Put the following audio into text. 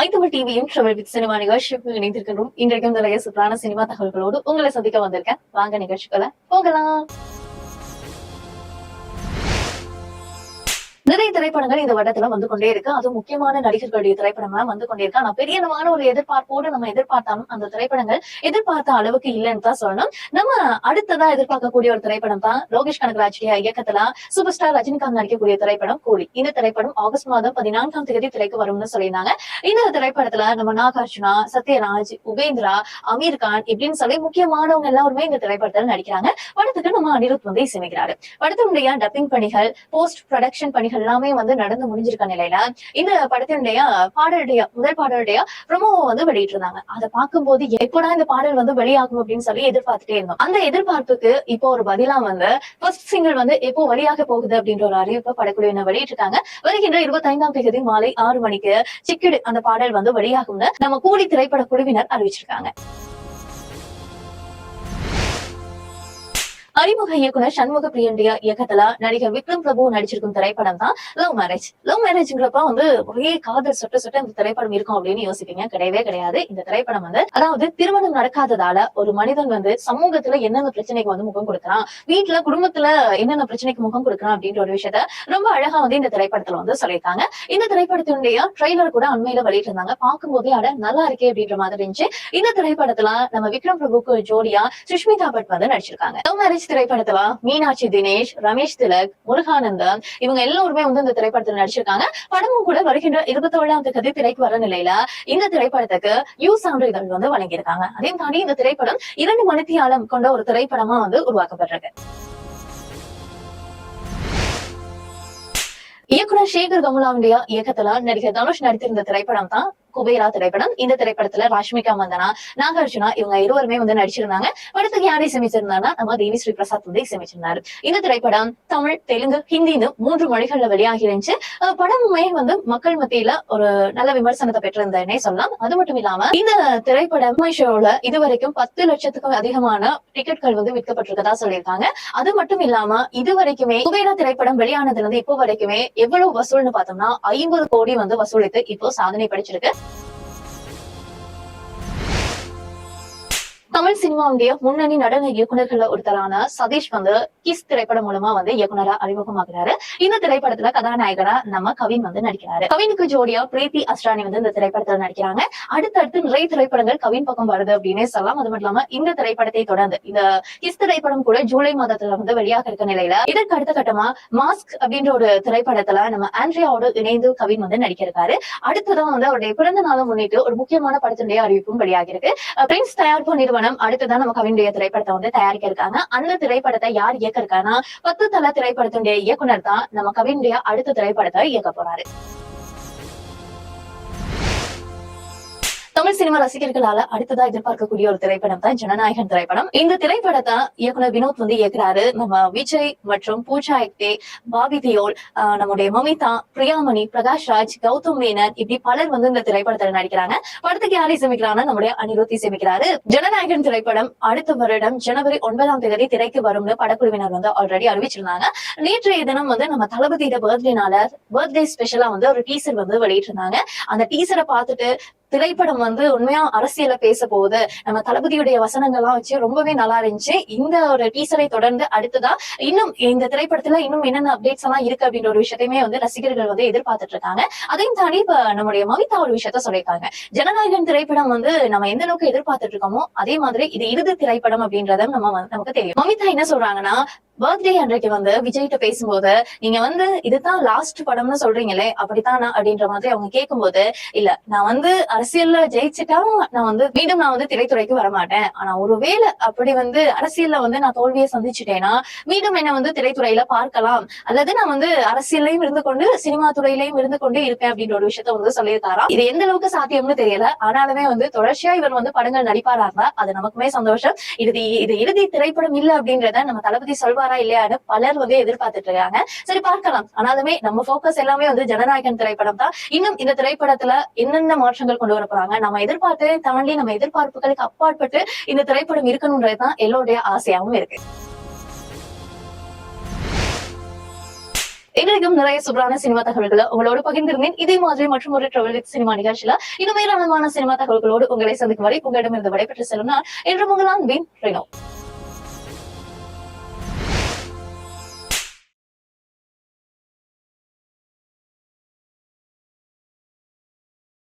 ஐத்தமிழ் டிவியும் travel with cinema நிகழ்ச்சிக்கு இணைந்திருக்கின்றோம். இன்றைக்கும் நிறைய சூப்பரான சினிமா தகவல்களோடு உங்களை சந்திக்க வந்திருக்கேன். வாங்க நிகழ்ச்சிகளை போகலாம். திரைப்படங்கள் இந்த வருடத்துல வந்து கொண்டே இருக்கு. அதுவும் முக்கியமான நடிகர்களுடைய திரைப்படங்கள்லாம் வந்து கொண்டே இருக்கு. ஆனா பெரியமான ஒரு எதிர்பார்ப்போடு நம்ம எதிர்பார்த்தாலும் அந்த திரைப்படங்கள் எதிர்பார்த்த அளவுக்கு இல்லைன்னு தான் சொல்லணும். நம்ம அடுத்ததா எதிர்பார்க்கக்கூடிய ஒரு திரைப்படம் தான் லோகேஷ் கனகராஜுடைய இயக்கத்துல சூப்பர் ஸ்டார் ரஜினிகாந்த் நடிக்கக்கூடிய திரைப்படம் கூலி. இந்த திரைப்படம் ஆகஸ்ட் மாதம் பதினான்காம் தேதி திரைக்கு வரும்னு சொல்லியிருந்தாங்க. இந்த திரைப்படத்துல நம்ம நாகார்ஜுனா சத்யராஜ் உபேந்திரா அமீர் கான் இப்படின்னு சொல்லி முக்கியமானவங்க எல்லாருமே இந்த திரைப்படத்துல நடிக்கிறாங்க. படத்துக்கு நம்ம அனிருத் வந்து இசைமைக்கிறாரு படத்தினுடைய டப்பிங் பணிகள் போஸ்ட் ப்ரொடக்ஷன் பணிகள் எல்லாம் வந்து நடந்து முடிஞ்சிருக்க நிலையில இந்த படத்தினுடைய பாடலுடைய முதல் பாடலுடைய ப்ரொமோவை வந்து வெளியிட்டு இருந்தாங்க அதை பார்க்கும்போது எப்படா இந்த பாடல் வந்து வெளியாகும் அப்படின்னு சொல்லி எதிர்பார்த்துட்டே இருந்தோம். அந்த எதிர்பார்ப்புக்கு இப்போ ஒரு பதிலா வந்து ஃபர்ஸ்ட் சிங்கிள் வந்து எப்போ வெளியாக போகுது அப்படின்ற ஒரு அறிவிப்பை படக்குழுவினர் வெளியிட்டிருக்காங்க. வருகின்ற இருபத்தி ஐந்தாம் தேதி மாலை ஆறு மணிக்கு சிக்கிடு அந்த பாடல் வந்து வெளியாகும்னு நம்ம கூலி திரைப்பட குழுவினர் அறிவிச்சிருக்காங்க. அறிமுக இயக்குனர் சண்முக பிரியண்டியா இயக்கத்துல நடிகர் விக்ரம் பிரபு நடிச்சிருக்கும் திரைப்படம் தான் லவ் மேரேஜ் லவ் மேரேஜ்ங்கிறப்ப வந்து ஒரே காதல் சொட்ட சொட்ட இந்த திரைப்படம் இருக்கும் அப்படின்னு யோசிப்பீங்க. கிடையவே கிடையாது. இந்த திரைப்படம் வந்து அதாவது திருமணம் நடக்காததால ஒரு மனிதன் வந்து சமூகத்துல என்னென்ன பிரச்சனைக்கு வந்து முகம் கொடுக்குறான் வீட்டுல குடும்பத்துல என்னென்ன பிரச்சனைக்கு முகம் கொடுக்குறான் அப்படின்ற ஒரு விஷயத்த ரொம்ப அழகா வந்து இந்த திரைப்படத்துல வந்து சொல்லியிருக்காங்க. இந்த திரைப்படத்தினுடைய ட்ரெய்லர் கூட அண்மையில வெளியிட்டிருந்தாங்க. பார்க்கும்போதே அட நல்லா இருக்கே அப்படின்ற மாதிரி இருந்துச்சு. இந்த திரைப்படத்துல நம்ம விக்ரம் பிரபுக்கு ஜோடியா சுஷ்மிதா பட் வந்து நடிச்சிருக்காங்க. லவ் மேரேஜ் திரைப்படத்துல மீனாட்சி தினேஷ் ரமேஷ் திலக் முருகானந்தம் இவங்க எல்லாருமே வந்து இந்த திரைப்படத்துல நடிச்சிருக்காங்க. படமும் கூட வருகின்ற இருபத்தி தேதி திரைக்கு வர நிலையில இந்த திரைப்படத்துக்கு யூ சான்றிதழ் வந்து வழங்கியிருக்காங்க. அதையும் தாண்டி இந்த திரைப்படம் இரண்டு மணித்தியாலம் கொண்ட ஒரு திரைப்படமா வந்து உருவாக்கப்பட்டிருக்கு. இயக்குனர் சேகர் கமலாவுடைய இயக்கத்துல நடிகர் தனுஷ் நடித்திருந்த திரைப்படம் தான் குபேரா திரைப்படம். இந்த திரைப்படத்துல ராஷ்மிகா மந்தனா நாகார்ஜுனா இவங்க இருவருமே வந்து நடிச்சிருந்தாங்க. படத்துக்கு யாரை இசைமிச்சிருந்தாங்கன்னா நம்ம தேவி ஸ்ரீ பிரசாத் வந்து இசைமிச்சிருந்தாரு இந்த திரைப்படம் தமிழ் தெலுங்கு ஹிந்தின்னு மூன்று மொழிகள்ல வெளியாகி இருந்துச்சு. படமுமே வந்து மக்கள் மத்தியில ஒரு நல்ல விமர்சனத்தை பெற்றிருந்தேன்னே சொல்லலாம். அது மட்டும் இல்லாம இந்த திரைப்படம் ஷோல இதுவரைக்கும் பத்து லட்சத்துக்கும் அதிகமான டிக்கெட்கள் வந்து விற்கப்பட்டிருக்கதா சொல்லியிருக்காங்க. அது மட்டும் இல்லாம இது வரைக்குமே குபேரா திரைப்படம் வெளியானதுல இருந்து இப்போ வரைக்குமே எவ்வளவு வசூல்னு பார்த்தோம்னா ஐம்பது கோடி வந்து வசூலித்து இப்போ சாதனை படிச்சிருக்கு. தமிழ் சினிமாவுடைய முன்னணி நடன இயக்குனர்கள்ல ஒருத்தரான சதீஷ் வந்து கிஸ் திரைப்படம் மூலமா வந்து இயக்குனரா அறிமுகமாகிறாரு. இந்த திரைப்படத்துல கதாநாயகனா நம்ம கவின் வந்து நடிக்கிறாரு. கவினுக்கு ஜோடியா பிரீத்தி அஸ்ரானி வந்து இந்த திரைப்படத்துல நடிக்கிறாங்க. அடுத்தடுத்து நிறைய திரைப்படங்கள் கவின் பக்கம் வருது அப்படின்னே சொல்லலாம். அது மட்டும் இல்லாம இந்த திரைப்படத்தை தொடர்ந்து இந்த கிஸ் திரைப்படம் கூட ஜூலை மாதத்துல வந்து வெளியாக இருக்க நிலையில இதற்கு அடுத்த கட்டமா மாஸ்க் அப்படின்ற ஒரு திரைப்படத்துல நம்ம ஆண்ட்ரியாவோட இணைந்து கவின் வந்து நடிக்கிறாரு. அடுத்ததான் வந்து அவருடைய பிறந்த நாளை முன்னிட்டு ஒரு முக்கியமான படத்தினுடைய அறிவிப்பும் வெளியாகிருக்கு பிரின்ஸ் தயாரிப்பு நிறுவனம் அடுத்ததான் நம்ம கவினுடைய திரைப்படத்தை வந்து தயாரிக்க இருக்காங்க அந்த திரைப்படத்தை யார் இயக்க இருக்காங்கன்னா பத்து தலை திரைப்படத்தினுடைய இயக்குனர் தான் நம்ம கவினுடைய அடுத்த திரைப்படத்தை இயக்க போறாரு. தமிழ் சினிமா ரசிகர்களால அடுத்ததா எதிர்பார்க்கக்கூடிய ஒரு திரைப்படம் தான் ஜனநாயகன் திரைப்படம். இந்த திரைப்படத்தை இயக்குனர் வினோத் வந்து இயக்குறாரு. நம்ம விஜய் மற்றும் பூஜா எக்தே பாபி தியோல் நம்முடைய மமிதா பிரியாமணி பிரகாஷ் ராஜ் கௌதம் மேனன் இப்படி பலர் வந்து இந்த திரைப்படத்துல நடிக்கிறாங்க. படத்துக்கு யாரை இசைமிக்கிறாங்கன்னா நம்முடைய அனிருத்தி இசைமிக்கிறாரு ஜனநாயகன் திரைப்படம் அடுத்த வருடம் ஜனவரி ஒன்பதாம் தேதி திரைக்கு வரும்னு படக்குழுவினர் வந்து ஆல்ரெடி அறிவிச்சிருந்தாங்க. நேற்றைய தினம் வந்து நம்ம தளபதியோட பர்த்டேனால பர்த்டே ஸ்பெஷலா வந்து ஒரு டீசர் வந்து வெளியிட்டிருந்தாங்க. அந்த டீசரை பார்த்துட்டு திரைப்படம் வந்து உண்மையா அரசியல பேச போகுது நம்ம தளபதியுடைய வசனங்கள்லாம் வச்சு ரொம்பவே நல்லா இருந்துச்சு. இந்த ஒரு டீசரை தொடர்ந்து அடுத்ததா இன்னும் இந்த திரைப்படத்துல இன்னும் என்னென்ன அப்டேட்ஸ் எல்லாம் இருக்கு அப்படின்ற ஒரு விஷயத்தையுமே வந்து ரசிகர்கள் வந்து எதிர்பார்த்துட்டு இருக்காங்க. அதையும் தாண்டி இப்ப நம்முடைய மமிதா ஒரு விஷயத்த சொல்லியிருக்காங்க. ஜனநாயகன் திரைப்படம் வந்து நம்ம எந்த அளவுக்கு எதிர்பார்த்துட்டு இருக்கோமோ அதே மாதிரி இது இறுதி திரைப்படம் அப்படின்றத நம்ம வந்து- நமக்கு தெரியும். மமிதா என்ன சொல்றாங்கன்னா பர்த்டே அன்றைக்கு வந்து விஜய்கிட்ட பேசும்போது நீங்க வந்து இதுதான் லாஸ்ட் படம்னு சொல்றீங்களே அப்படித்தானா? அப்படின்ற மாதிரி அவங்க கேட்கும்போது இல்ல நான் வந்து அரசியல்ல ஜெயிச்சுட்டா நான் வந்து மீண்டும் நான் வந்து திரைத்துறைக்கு வரமாட்டேன். ஆனா ஒருவேளை அப்படி வந்து அரசியல்ல வந்து நான் தோல்வியை சந்திச்சுட்டேன்னா மீண்டும் என்ன வந்து திரைத்துறையில பார்க்கலாம். அல்லது நான் வந்து அரசியல்லையும் இருந்து கொண்டு சினிமா துறையிலையும் இருந்து கொண்டு இருப்பேன் அப்படின்ற ஒரு விஷயத்த வந்து சொல்லியிருக்காராம். இது எந்த அளவுக்கு சாத்தியம்னு தெரியல. ஆனாலுமே வந்து தொடர்ச்சியா இவர் வந்து படங்கள் நடிப்பாரா இருந்தா அது நமக்குமே சந்தோஷம். இது இது இறுதி திரைப்படம் இல்ல அப்படின்றத நம்ம தளபதி சொல்வாரா. வருவாரா இல்லையான்னு பலர் வந்து எதிர்பார்த்துட்டு இருக்காங்க. சரி பார்க்கலாம். ஆனாலுமே நம்ம போக்கஸ் எல்லாமே வந்து ஜனநாயகன் திரைப்படம் தான். இன்னும் இந்த திரைப்படத்துல என்னென்ன மாற்றங்கள் கொண்டு வர போறாங்க நம்ம எதிர்பார்த்ததை தாண்டி நம்ம எதிர்பார்ப்புகளுக்கு அப்பாற்பட்டு இந்த திரைப்படம் இருக்கணும்ன்றதுதான் எல்லோருடைய ஆசையாகவும் இருக்கு. எங்களுக்கும் நிறைய சூப்பரான சினிமா தகவல்களை உங்களோடு பகிர்ந்திருந்தேன். இதே மாதிரி மற்றும் ஒரு ட்ராவல் வித் சினிமா நிகழ்ச்சியில இன்னும் ஏராளமான சினிமா தகவல்களோடு உங்களை சந்திக்கும் வரை உங்களிடமிருந்து விடைபெற்று செல்லும் நான் என்று உங்கள் அன்பின் ரெனோ.